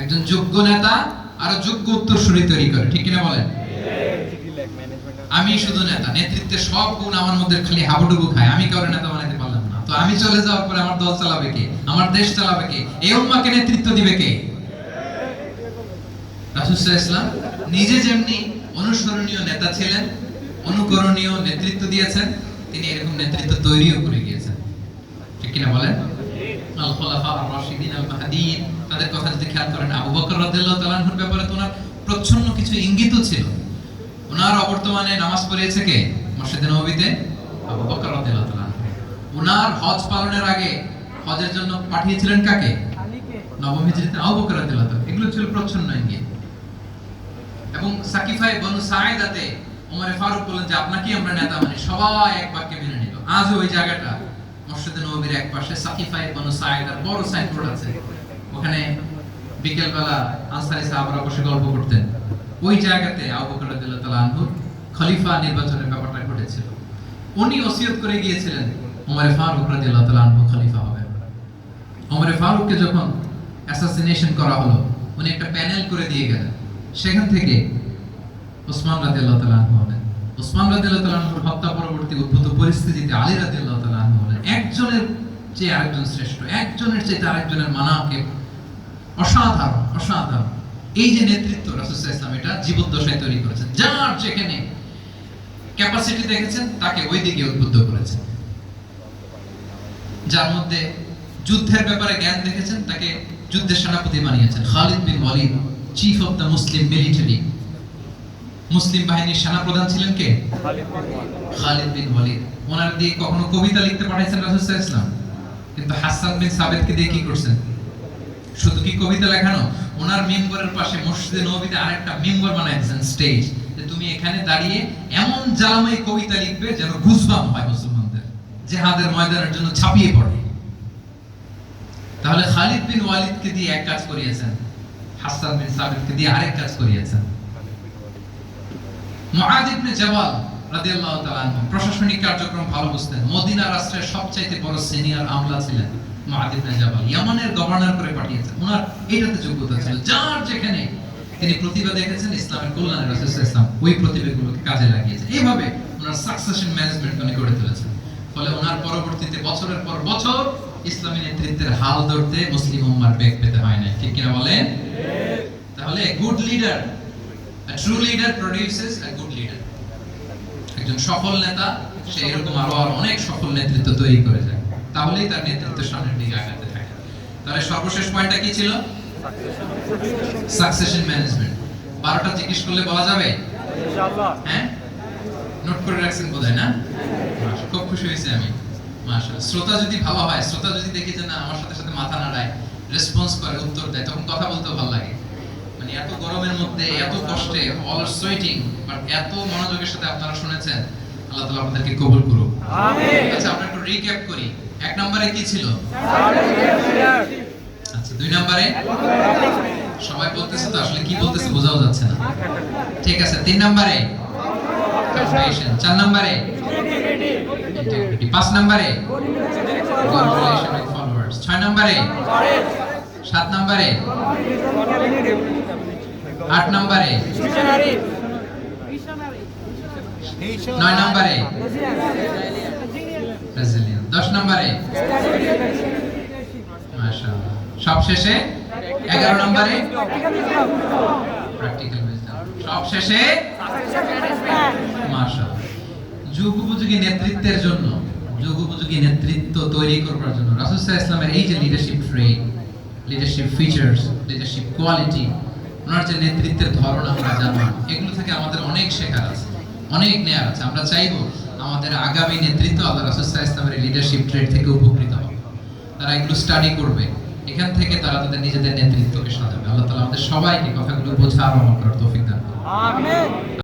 একজন যোগ্য নেতা আরও যোগ্য উত্তরসূরি তৈরি করে, ঠিক কিনা বলেন? আমি শুধু নেতা নেতৃত্বের সব গুণ আমার মধ্যে খালি হাবুডুবু খায়, আমি কারও নেতা বানাইতে পারলাম না। তো আমি চলে যাওয়ার পরে আমার দল চালাবে কে? আমার দেশ চালাবে কে? এই উম্মাকে নেতৃত্ব দিবে কে? আলাইহি ইসলাম নিজে যেমনি অনুসরণীয় নেতা ছিলেন, অনুকরণীয় নেতৃত্ব দিয়েছেন, তিনি এরকম নেতৃত্ব তৈরিও করে গিয়েছেন। ঠিক কিনা বলেন? আল খোলাফা আর রাশিদিন আল মাহদিন তাদের কথা যদি খেয়াল করেন, আবু বকর রাদিয়াল্লাহু ব্যাপারে তো ওনার প্রচ্ছন্ন কিছু ইঙ্গিতও ছিল। ওনার অবর্তমানে নামাজ পড়িয়েছে কে? মসজিদে নববীতে আবু বকর রাদিয়াল্লাহু ওনার হজ পালনের আগে হজের জন্য পাঠিয়েছিলেন কাকে? আবু বকর এগুলো ছিল প্রচ্ছন্ন ইঙ্গিত। এবং বনু ওমরে ফারুক বলেন যে, আপনাকেই আমরা নেতা সবাই এক বাক্যে মেনে নিল। ওই জায়গাটা মসজিদে নববীর এক পাশে সাকিফাই বনু সাইদার বড় সাইনবোর্ড আছে। বিকেল বেলা আনসারী সাহাবারা বসে গল্প করতেন। ওই জায়গাতে আবু বকর রাদিয়াল্লাহু আনহু খলিফা নির্বাচনের ব্যাপারটা ঘটেছিল। উনি ওসিয়ত করে গিয়েছিলেন ওমরে ফারুক রাদিয়াল্লাহু আনহু খলিফা হবেন। ওমরে ফারুককে যখন অ্যাসাসিনেশন করা হলো, উনি একটা প্যানেল করে দিয়ে গেলেন। সেখান থেকে ওসমান রাদিয়াল্লাহু তাআলা আনহু হলেন। ওসমান রাদিয়াল্লাহু তাআলা আনহুর হত্যা পরবর্তী উদ্ভূত পরিস্থিতিতে আলী রাদিয়াল্লাহু তাআলা আনহু হলেন। একজনের চেয়ে আরেকজন শ্রেষ্ঠ, একজনের চেয়ে আরেকজনের মানাকে অসাধারণ অসাধারণ। এই যে নেতৃত্ব আলাইহি ওয়াসাল্লাম এটা জীবদ্দশায় তৈরি করেছেন। যার যেখানে ক্যাপাসিটি দেখেছেন তাকে ওই দিকে উদ্বুদ্ধ করেছেন। যার মধ্যে যুদ্ধের ব্যাপারে জ্ঞান দেখেছেন তাকে যুদ্ধের সেনাপতি বানিয়েছেন। Khalid bin Walid chief of the Muslim military মুসলিম বাহিনীর সেনাপ্রধান ছিলেন কে? খালিদ বিন ওয়ালিদ। ওনার দিয়ে কখনো কবিতা লিখতে পাঠাইছেন ওয়াসাল্লাম। কিন্তু হাসান বিন সাবেদকে দিয়ে কি করছেন? শুধু কি কবিতা লেখানো? ওনার মেম্বারের পাশে মসজিদে নবীতে আরেকটা মেম্বার বানাই দিয়েছেন স্টেজ যে তুমি এখানে দাঁড়িয়ে এমন জালামাই কবিতা লিখবে যেন গুজবাম হয় মুসলমানদের। জেহাদের ময়দানের জন্য ছাপিয়ে পড়ে। তাহলে খালিদ বিন ওয়ালিদকে দিয়ে এক কাজ করিয়েছেন। হাসান বিন সাবিতকে দিয়ে আরেক কাজ করিয়েছেন। মুআদ ইবনে জাবাল রাদিয়াল্লাহু তাআলা প্রশাসনিক কার্যক্রম ভালো বুঝতেন। মদিনা রাষ্ট্রের সবচাইতে বড় সিনিয়র আমলা ছিলেন মুআদ ইবনে জাবাল। ইয়ামানের গভর্নর করে পাঠিয়েছেন। ওনার এটাতে যোগ্যতা ছিল। যার যেখানে তিনি প্রতিভা দেখেছেন ইসলামের কল্যাণে রাসূল সাল্লাল্লাহু ওই প্রতিভাগুলোকে কাজে লাগিয়েছেন এইভাবে ওনার সাকসেশন ম্যানেজমেন্ট উনি গড়ে তুলেছেন। ফলে ওনার পরবর্তীতে বছরের পর বছর ইসলামী নেতৃত্বের হাল ধরতে মুসলিম উম্মার বেগ পেতে হয় না ঠিক কিনা বলেন? তাহলে good leader A true leader produces a good leader. একজন সফল নেতা, সে এরকম আরও আরও অনেক সফল নেতৃত্ব তৈরি করে যায় তাহলেই তার নেতৃত্ব সামনের দিকে আগাতে থাকে। তাহলে সর্বশেষ পয়েন্টটা কি ছিল? সাকসেশন ম্যানেজমেন্ট বারোটা জিজ্ঞেস করলে বলা যাবে? হ্যাঁ? নোট করে রাখছেন বোধহয়, না? খুব খুশি হয়েছে আমি। মাশা শ্রোতা যদি ভালো হয়, শ্রোতা যদি দেখি যে না, আমার সাথে সাথে মাথা নাড়ায় রেসপন্স করে, উত্তর দেয়, তখন কথা বলতেও ভালো লাগে। মানে এত গরমের মধ্যে এত কষ্টে অল সোয়েটিং বাট এত মনোযোগের সাথে আপনারা শুনেছেন আল্লাহ তাআলা আপনাদেরকে কবুল করুক। আচ্ছা আমরা একটু রিক্যাপ করি। এক নম্বরে কি ছিল? আচ্ছা দুই নম্বরে? সবাই বলতেছে তো আসলে কি বলতেছে বোঝাও যাচ্ছে না। ঠিক আছে তিন নম্বরে. চার নম্বরে? পাঁচ নম্বরে? ছয় নম্বরে? সাত নম্বরে? আট নম্বরে? নয় নম্বরে? দশ নম্বরে? মাশাআল্লাহ। সব শেষে? এগারো নম্বরে? সব শেষে? যুগ উপযোগী নেতৃত্বের জন্য, যুগ উপযোগী নেতৃত্ব তৈরি করবার জন্য রাসূল ইসলামের এই যে leadership trade leadership features leadership quality ওনার যে নেতৃত্বের ধরন আমরা জানলাম এগুলো থেকে আমাদের অনেক শেখার আছে, অনেক নেয়ার আছে। আমরা চাইব আমাদের আগামী নেতৃত্ব আল্লাহ রাসূল সাল্লাল্লাহু ইসলামের লিডারশিপ ট্রেড থেকে উপকৃত হবে তারা এগুলো স্টাডি করবে। এখান থেকে তারা তাদের নিজেদের নেতৃত্বকে সাজাবে। আল্লাহ তাআলা আমাদের সবাইকে কথাগুলো বোঝা আর আমল করার তৌফিক দান